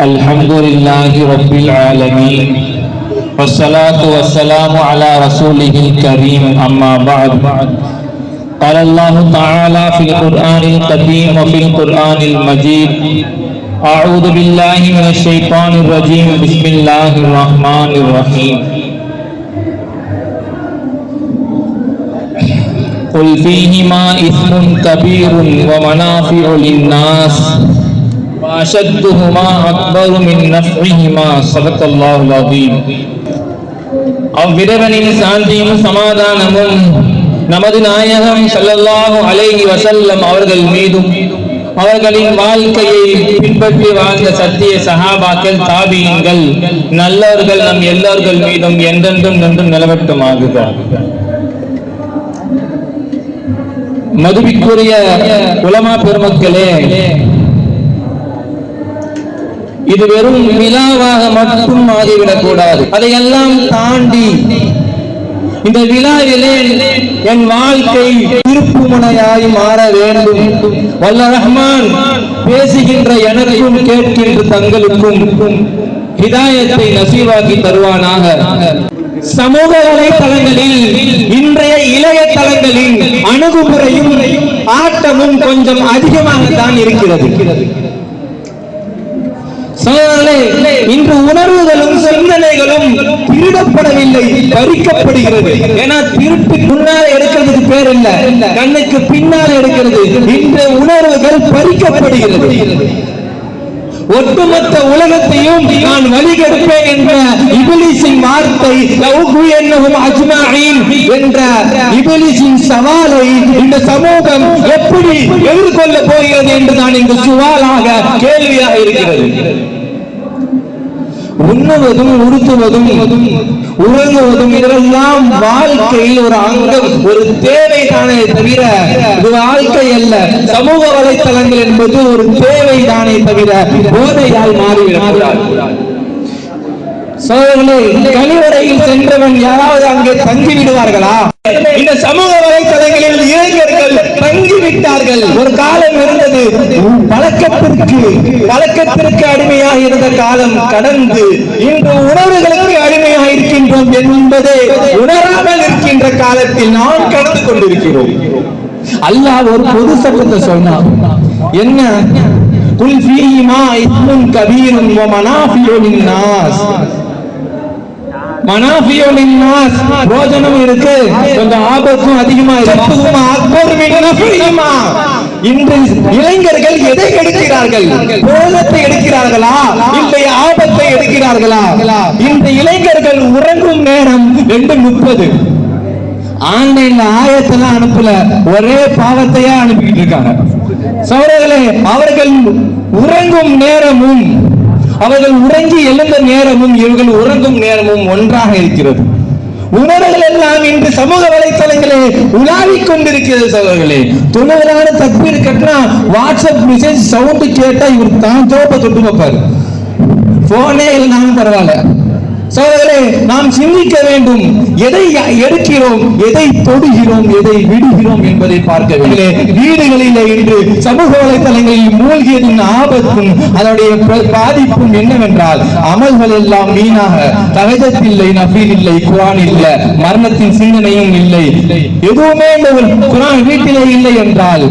الحمد لله رب العالمين والصلاة والسلام على رسوله الكريم أما بعد. قال الله تعالى في القرآن القديم وفي القرآن المجيد أعوذ بالله من الشيطان الرجيم بسم الله الرحمن الرحيم قل فيهما إثم كبير ومنافع للناس. وأشدهما أكبر من نفعهما صدق الله العظيم அவ்விரவனின் சாந்தியும் சமாதானமும் நமது நாயகம் ஸல்லல்லாஹு அலைஹி வஸல்லம் அவர்கள் மீதும் அவர்களின் வாழ்க்கையை பின்பற்றி வாழ்ந்த சத்திய சஹாபாக்கள் தாபியங்கள் நல்லவர்கள் நம் எல்லோர்கள் மீதும் என்றென்றும் நின்றும் நிலவட்டுமாகுக மதுவிக்குரிய உலமா பெருமக்களே இது வெறும் விழாவாக மட்டும் மாறிவிடக் கூடாது அதையெல்லாம் தாண்டி இந்த விழாவிலே என் வாழ்க்கை திருப்புமுனையாய் மாற வேண்டும். வல்ல ரஹ்மான் பேசுகின்ற எனக்கும் கேட்கின்ற தங்களுக்கும் ஹிதாயத்தை நசீவாக்கி தருவானாக. சமூக வலைதளங்களில் இன்றைய இளைய தளங்களின் அணுகுமுறையும் ஆட்டமும் கொஞ்சம் அதிகமாகத்தான் இருக்கிறது. சகோதரர்களே, இன்று உணர்வுகளும் சிந்தனைகளும் திருடப்படவில்லை பறிக்கப்படுகிறது. ஏன்னா திருட்டு முன்னால் எடுக்கிறதுக்கு பேர் இல்ல. கண்ணுக்கு பின்னால் எடுக்கிறது. இன்று உணர்வுகள் பறிக்கப்படுகிறது. ஒட்டுமொத்த உலகத்தையும் நான் வழிகெடுப்பேன் என்ற இபிலிசின் வார்த்தை என்ற இபிலிசின் சவாலை இந்த சமூகம் எப்படி எதிர்கொள்ள போகிறது என்று நான் இங்கு சுவாலாக கேள்வியாக இருக்கிறது உண்ணுவதும் உடுத்துவதும் உறங்குவதும் இதெல்லாம் வாழ்க்கையில் ஒரு அங்கம் ஒரு தேவைதானே தவிர இது வாழ்க்கை அல்ல. சமூக வலைத்தளங்கள் என்பது ஒரு தேவை தானே தவிர போதையால் மாறிவிடக்கூடாது. சோதர்களே கழிவறையில் சென்றவன் யாராவது அங்கே தங்கி விடுவார்களா இந்த சமூக வலைத்தளங்களில் இளைஞர்கள் தங்கி விட்டார்கள் ஒரு காலம் இருந்து பழக்கத்திற்கு பழக்கத்திற்கு அடிமையாக இருந்த காலம் கடந்து இன்று உணர்வுகளுக்கு அடிமையாக இருக்கின்றோம் என்பதை உணராமல் இருக்கின்ற காலத்தில் நாம் கடந்து கொண்டிருக்கிறோம். அல்லாஹ் ஒரு பொது சட்டத்தை சொன்னான். என்ன? குல் ஃபீஹிமா இஸ்முன் கபீரும் வ மனாஃபியு லின்னாஸ். மனாஃபியோலின் நாஸ் போஜனம் இருக்கு கொஞ்சம் ஆபத்தும் அதிகமா இருக்கு. இன்று இளைஞர்கள் எதை எடுக்கிறார்கள்? போதத்தை எடுக்கிறார்களா? இல்லை ஆபத்தை எடுக்கிறார்களா? இந்த இளைஞர்கள் உறங்கும் நேரம் ரெண்டு முப்பது. ஆன்லைன்ல ஆயத்தெல்லாம் அனுப்பல ஒரே பாவத்தையா அனுப்பிட்டு இருக்காங்க. சோழர்களே அவர்கள் உறங்கும் நேரமும் அவர்கள் உறங்கி எழுந்த நேரமும் இவர்கள் உறங்கும் நேரமும் ஒன்றாக இருக்கிறது. உணர்வுகள் எல்லாம் இன்று சமூக வலைத்தளங்களே உலாவிக் கொண்டிருக்கிறது சோழர்களே துணவரான தக்பீர் கட்டினா வாட்ஸ்அப் மெசேஜ் சவுண்ட் கேட்டா இவர் தான் தோப்ப தொட்டு வைப்பாரு போனே இல்லைனாலும் பரவாயில்ல. சோதரே நாம் சிந்திக்க வேண்டும். எதை எடுக்கிறோம் எதை தொடுகிறோம் எதை விடுகிறோம் என்பதை பார்க்க வேண்டும். வீடுகளில் இன்று சமூக வலைத்தளங்களில் மூழ்கியதின் ஆபத்தும் அதனுடைய பாதிப்பும் என்னவென்றால் அமல்கள் எல்லாம் வீணாக. தகஜத்தில்லை நபீர் இல்லை குரான் இல்லை மரணத்தின் சிந்தனையும் இல்லை. எதுவுமே இந்த குரான் வீட்டிலே இல்லை என்றால்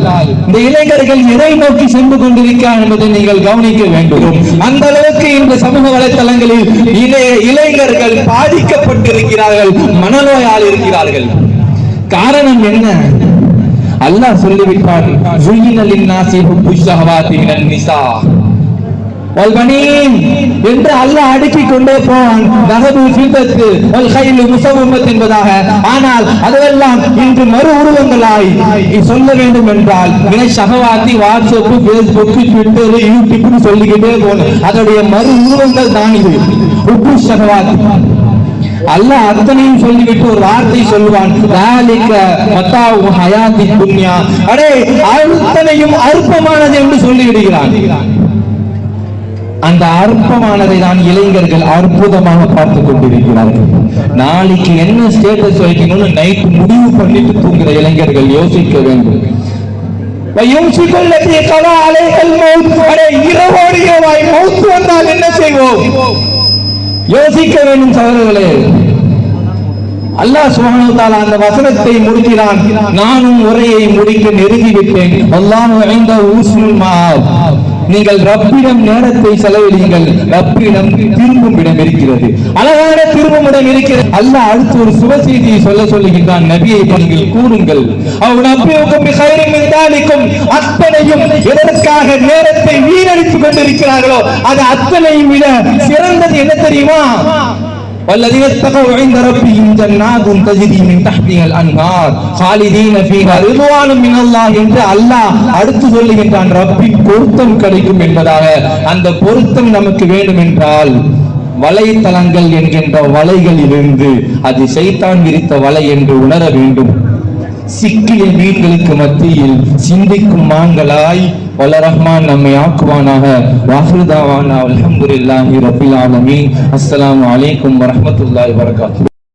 இந்த இளைஞர்கள் எதை நோக்கி சென்று கொண்டிருக்கிறார் என்பதை நீங்கள் கவனிக்க வேண்டும். அந்த அளவுக்கு இந்த சமூக வலைத்தளங்களில் இளைய இளைஞர்கள் பாதிக்கப்பட்டிருக்கிறார்கள் மனநோயால் இருக்கிறார்கள். காரணம் என்ன? அல்லாஹ் சொல்லிவிட்டான் ஹுப்பு நிசா. வல்பனீன் என்று அல்லாஹ் அடுக்கிக் கொண்டே போவான் நகபு சிந்தத்து வல் கைலு என்பதாக. ஆனால் அதெல்லாம் இன்று மறு உருவங்களாய். சொல்ல வேண்டும் என்றால் வினை சகவாத்தி வாட்ஸ்அப் பேஸ்புக் ட்விட்டர் யூடியூப்னு சொல்லிக்கிட்டே போகணும் அதோடைய மறு உருவங்கள் தான் இது. சகவாதம் அல்ல அத்தனையும் சொல்லிவிட்டு ஒரு வார்த்தை சொல்லுவான். அற்பமானது என்று சொல்லிவிடுகிறான். அந்த அற்பமானதை தான் இளைஞர்கள் அற்புதமாக பார்த்து கொண்டிருக்கிறார்கள். நாளைக்கு என்ன ஸ்டேட்டஸ் வைக்கணும்னு நைட் முடிவு பண்ணிட்டு தூங்குற இளைஞர்கள் யோசிக்க வேண்டும். இரவோடு வாய் மௌத்து வந்தால் என்ன செய்வோம்? யோசிக்க வேண்டும் சகோதரர்களே. அல்லாஹ் சுபஹானஹு தஆலா அந்த வசனத்தை முடிக்கிறான். நானும் உரையை முடிக்க நெருங்கி விட்டேன் அல்லாஹ் ஐந்த ஊசுல் நீங்கள் ரப்பிடம் நேரத்தை செலவழியுங்கள் ரப்பிடம் திரும்பும் இடம் இருக்கிறது. அழகான திரும்பும் இடம் இருக்கிறது. அல்ல அடுத்து ஒரு சுப செய்தியை சொல்ல சொல்லுகின்றான். நபியை நீங்கள் கூறுங்கள் அவன் நபியுக்கும் பிகைரின் அத்தனையும் எதற்காக நேரத்தை வீணடித்துக் கொண்டிருக்கிறார்களோ அது அத்தனையும் விட சிறந்தது என்ன தெரியுமா? والذين اتقوا عند ربهم جنات تجري من تحتها الانهار خالدين فيها رضوان من الله என்று அல்லாஹ் அடுத்து சொல்லுகின்றான் ரப்பின் பொருத்தம் கிடைக்கும் என்பதாக அந்த பொருத்தம் நமக்கு வேண்டும் என்றால் வலைத்தளங்கள் என்கின்ற வலைகளிலிருந்து அது சைத்தான் விரித்த வலை என்று உணர வேண்டும் சிக்கிய மீன்களுக்கு மத்தியில் சிந்திக்கும் மான்களாய் வல்ல ரஹ்மான் நம்மை ஆக்குவானாக. வாஹிருதாவானா அலமதுல்லாஹி ரபில் ஆலமீன். அஸ்லாம் வலைக்கம் வரமத்துல்லாய் வரகாத்து